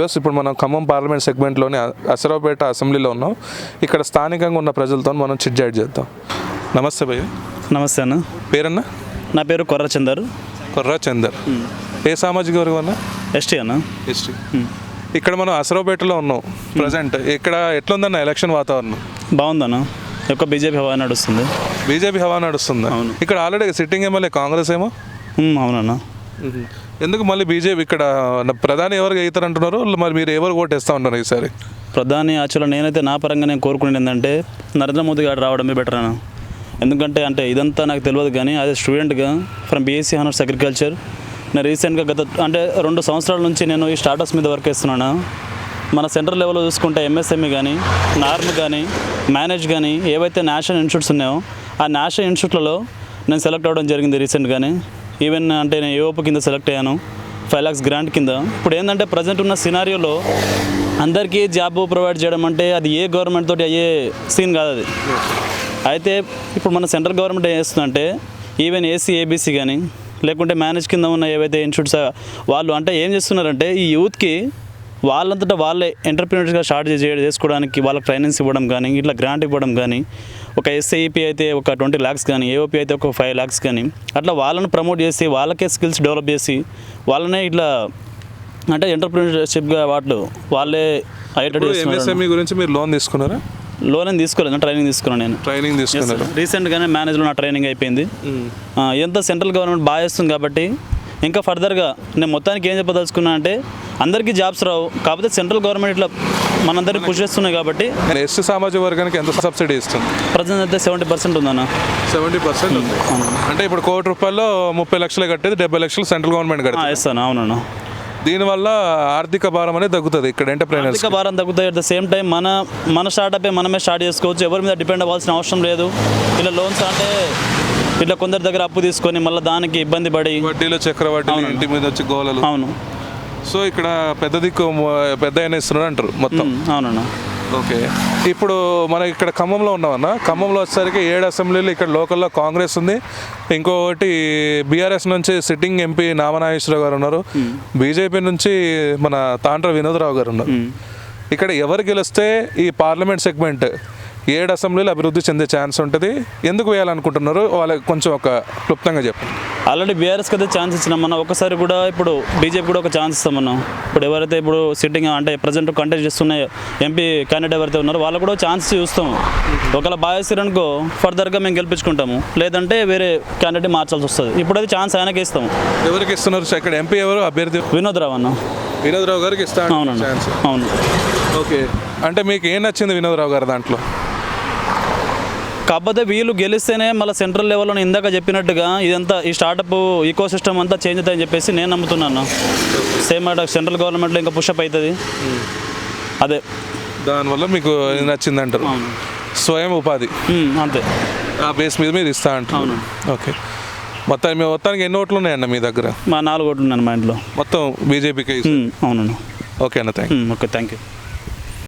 Plus ఇప్పుడు మనం Khammam parliament సెగ్మెంట్లోని Asaraopeta అసెంబ్లీలో ఉన్నాం. ఇక్కడ స్థానికంగా ఉన్న ప్రజలతో మనం చిట్చాట్ చేద్దాం. నమస్తే భయ్య. నమస్తే అన్న. పేరన్నా? నా పేరు కొర్ర చందర్ కొర్రా చందర్ ఏ సామాజిక వర్గం అన్న? ఎస్టీ అన్న. హిస్టరీ ఇక్కడ మనం అసరావుపేటలో ఉన్నాం. ప్రజెంట్. ఇక్కడ ఎట్లుందన్న ఎలక్షన్ వాతావరణం? బాగుందన్న ఎక్కువ బీజేపీ హవా నడుస్తుంది. బీజేపీ హవా నడుస్తుందా? అవును. ఇక్కడ ఆల్రెడీ సిట్టింగ్ ఎమ్మెల్యే కాంగ్రెస్ ఏమో? అవునన్న. ఎందుకు మళ్ళీ బీజేపీ ఇక్కడ ప్రధాని ఎవరికి అవుతారంటున్నారు? మరి మీరు ఎవరు ఓటేస్తా ఉన్నారు ఈసారి? ప్రధాని యాక్చువల్గా నేనైతే నా పరంగా నేను కోరుకునేది ఏంటంటే నరేంద్ర మోదీ గారు రావడమే బెటర్ అన్న. ఎందుకంటే అంటే ఇదంతా నాకు తెలియదు కానీ అదే స్టూడెంట్గా ఫ్రమ్ బీఎస్సీ హానర్స్ అగ్రికల్చర్ నేను రీసెంట్గా గత అంటే రెండు సంవత్సరాల నుంచి నేను ఈ స్టార్టప్స్ మీద వర్క్ చేస్తున్నాను. మన సెంట్రల్ లెవెల్లో చూసుకుంటే ఎంఎస్ఎంఈ కానీ నార్మ్ కానీ మేనేజ్ కానీ ఏవైతే నేషనల్ ఇన్స్టిట్యూట్స్ ఉన్నాయో ఆ నేషనల్ ఇన్స్టిట్యూట్లలో నేను సెలెక్ట్ అవ్వడం జరిగింది రీసెంట్గానే ఈవెన్ uh, అంటే నేను ఏఓపి కింద సెలెక్ట్ అయ్యాను. ఫైవ్ లాక్స్ గ్రాంట్ కింద. ఇప్పుడు ఏంటంటే ప్రజెంట్ ఉన్న సినారియోలో అందరికీ జాబ్ ప్రొవైడ్ చేయడం అంటే అది ఏ గవర్నమెంట్ తోటి అయ్యే సీన్ కాదు అది. అయితే ఇప్పుడు మన సెంట్రల్ గవర్నమెంట్ ఏం చేస్తుందంటే ఈవెన్ ఏసీ ఏబీసీ కానీ లేకుంటే మేనేజ్ కింద ఉన్న ఏవైతే ఇన్స్టిట్యూట్స్ వాళ్ళు అంటే ఏం చేస్తున్నారంటే ఈ యూత్కి వాళ్ళంతటా వాళ్ళే ఎంటర్ప్రీనర్స్గా స్టార్ట్ చేసుకోవడానికి వాళ్ళకి ట్రైనింగ్స్ ఇవ్వడం కానీ ఇట్లా గ్రాంట్ ఇవ్వడం కానీ ఒక ఎస్ఐపి అయితే ఒక ట్వంటీ ల్యాక్స్ కానీ ఏఓపి అయితే ఒక ఫైవ్ ల్యాక్స్ కానీ అట్లా వాళ్ళని ప్రమోట్ చేసి వాళ్ళకే స్కిల్స్ డెవలప్ చేసి వాళ్ళనే ఇట్లా అంటే ఎంటర్ప్రీనర్షిప్గా వాటిలో వాళ్ళే అయ్యేటట్టు చేస్తున్నారు ఎంఎస్ఎంఈ E గురించి మీరు లోన్ తీసుకున్నారా? లోన్ తీసుకోలేదు ట్రైనింగ్ తీసుకున్నాను నేను. ట్రైనింగ్ తీసుకున్నారు? రీసెంట్గానే మేనేజ్లో నా ట్రైనింగ్ అయిపోయింది. ఆ, ఎంత సెంట్రల్ గవర్నమెంట్ బాగా చేస్తుంది కాబట్టి ఇంకా ఫర్దర్గా నేను మొత్తానికి ఏం చెప్పదలుచుకున్నా అంటే అందరికీ జాబ్స్ రావు. కాకపోతే సెంట్రల్ గవర్నమెంట్ ఇట్లా మనందరికీ పుష్ చేస్తున్నాయి కాబట్టి ఎస్టీ సామాజిక వర్గానికి ఎంత సబ్సిడీ ఇస్తుంది? ప్రజెంట్ అయితే సెవెంటీ పర్సెంట్ ఉందన్న. సెవెంటీ పర్సెంట్ ఉంది. అంటే ఇప్పుడు కోటి రూపాయల్లో ముప్పై లక్షలు కట్టేది డెబ్బై లక్షలు సెంట్రల్ గవర్నమెంట్ కడుతుంది. ఇస్తాను అవునన్న. దీనివల్ల ఆర్థిక భారం అనేది తగ్గుతుంది ఇక్కడ ఎంటర్ప్రైనర్స్ ఆర్థిక భారం తగ్గుతాయి అట్ ద సేమ్ టైం మన మన స్టార్టప్ మనమే స్టార్ట్ చేసుకోవచ్చు. ఎవరి మీద డిపెండ్ అవ్వాల్సిన అవసరం లేదు. ఇలా లోన్స్ అంటే ఇట్లా కొందరి దగ్గర అప్పు తీసుకొని మళ్ళీ దానికి ఇబ్బంది పడి వడ్డీలో చక్రవడ్డీ ఇంటి మీద వచ్చి గోలలు అవును. సో ఇక్కడ పెద్ద దిక్కు పెద్ద ఆయన ఇస్తున్నారు అంటారు మొత్తం. అవునన్న. ఓకే. ఇప్పుడు మనం ఇక్కడ ఖమ్మంలో ఉన్నామన్న ఖమ్మంలో వచ్చేసరికి ఏడు అసెంబ్లీలు ఇక్కడ లోకల్లో కాంగ్రెస్ ఉంది. ఇంకొకటి బీఆర్ఎస్ నుంచి సిట్టింగ్ ఎంపీ నామనాగేశ్వరరావు గారు ఉన్నారు. బీజేపీ నుంచి మన తాండ్ర వినోదరావు గారు ఉన్నారు. ఇక్కడ ఎవరు గెలిస్తే ఈ పార్లమెంట్ సెగ్మెంట్ ఏడు అసెంబ్లీలు అభివృద్ధి చెందే ఛాన్స్ ఉంటుంది. ఎందుకు వేయాలనుకుంటున్నారు? వాళ్ళకి కొంచెం ఒక క్లుప్తంగా చెప్పండి ఆల్రెడీ బీఆర్ఎస్కి అయితే ఛాన్స్ ఇచ్చినాం మనం ఒకసారి కూడా ఇప్పుడు బీజేపీ కూడా ఒక ఛాన్స్ ఇస్తాం మనం ఇప్పుడు ఎవరైతే ఇప్పుడు సిట్టింగ్ అంటే ప్రజెంట్ కంటెస్ట్ చేస్తున్న ఎంపీ క్యాండిడేట్ ఎవరైతే ఉన్నారో వాళ్ళకు కూడా ఛాన్స్ చూస్తాము ఒకవేళ బాగా అనుకో ఫర్దర్గా మేము గెలిపించుకుంటాము. లేదంటే వేరే క్యాండిడేట్ మార్చాల్సి వస్తుంది. ఇప్పుడు అయితే ఛాన్స్ ఆయనకే ఇస్తాము ఎవరికి ఇస్తున్నారు? ఇక్కడ ఎంపీ ఎవరు? అభ్యర్థి? వినోద్ రావు అన్న. వినోదరావు గారికి ఇస్తాను అవునండి ఛాన్స్. అవును. ఓకే. అంటే మీకు ఏం నచ్చింది వినోదరావు గారు దాంట్లో? కాకపోతే వీళ్ళు గెలిస్తేనే మళ్ళీ సెంట్రల్ లెవెల్లో ఇందాక చెప్పినట్టుగా ఇదంతా ఈ స్టార్టప్ ఈకో సిస్టమ్ అంతా చేంజ్ అవుతాయని చెప్పేసి నేను నమ్ముతున్నాను. సేమ్ అట సెంట్రల్ గవర్నమెంట్లో ఇంకా పుషప్ అవుతుంది. అదే. దానివల్ల మీకు ఇది నచ్చింది అంటారు. స్వయం ఉపాధి. ఉమ్, అంతే. ఆ బేస్ మీద మీరు ఇస్తా అంటారు. ఓకే మొత్తం మీ మొత్తానికి ఎన్ని ఓట్లు ఉన్నాయన్న మీ దగ్గర? మా నాలుగు ఓట్లు ఉన్నాను మా ఇంట్లో. మొత్తం బీజేపీకి అవునండి ఓకే అన్న థ్యాంక్ ఓకే థ్యాంక్ యూ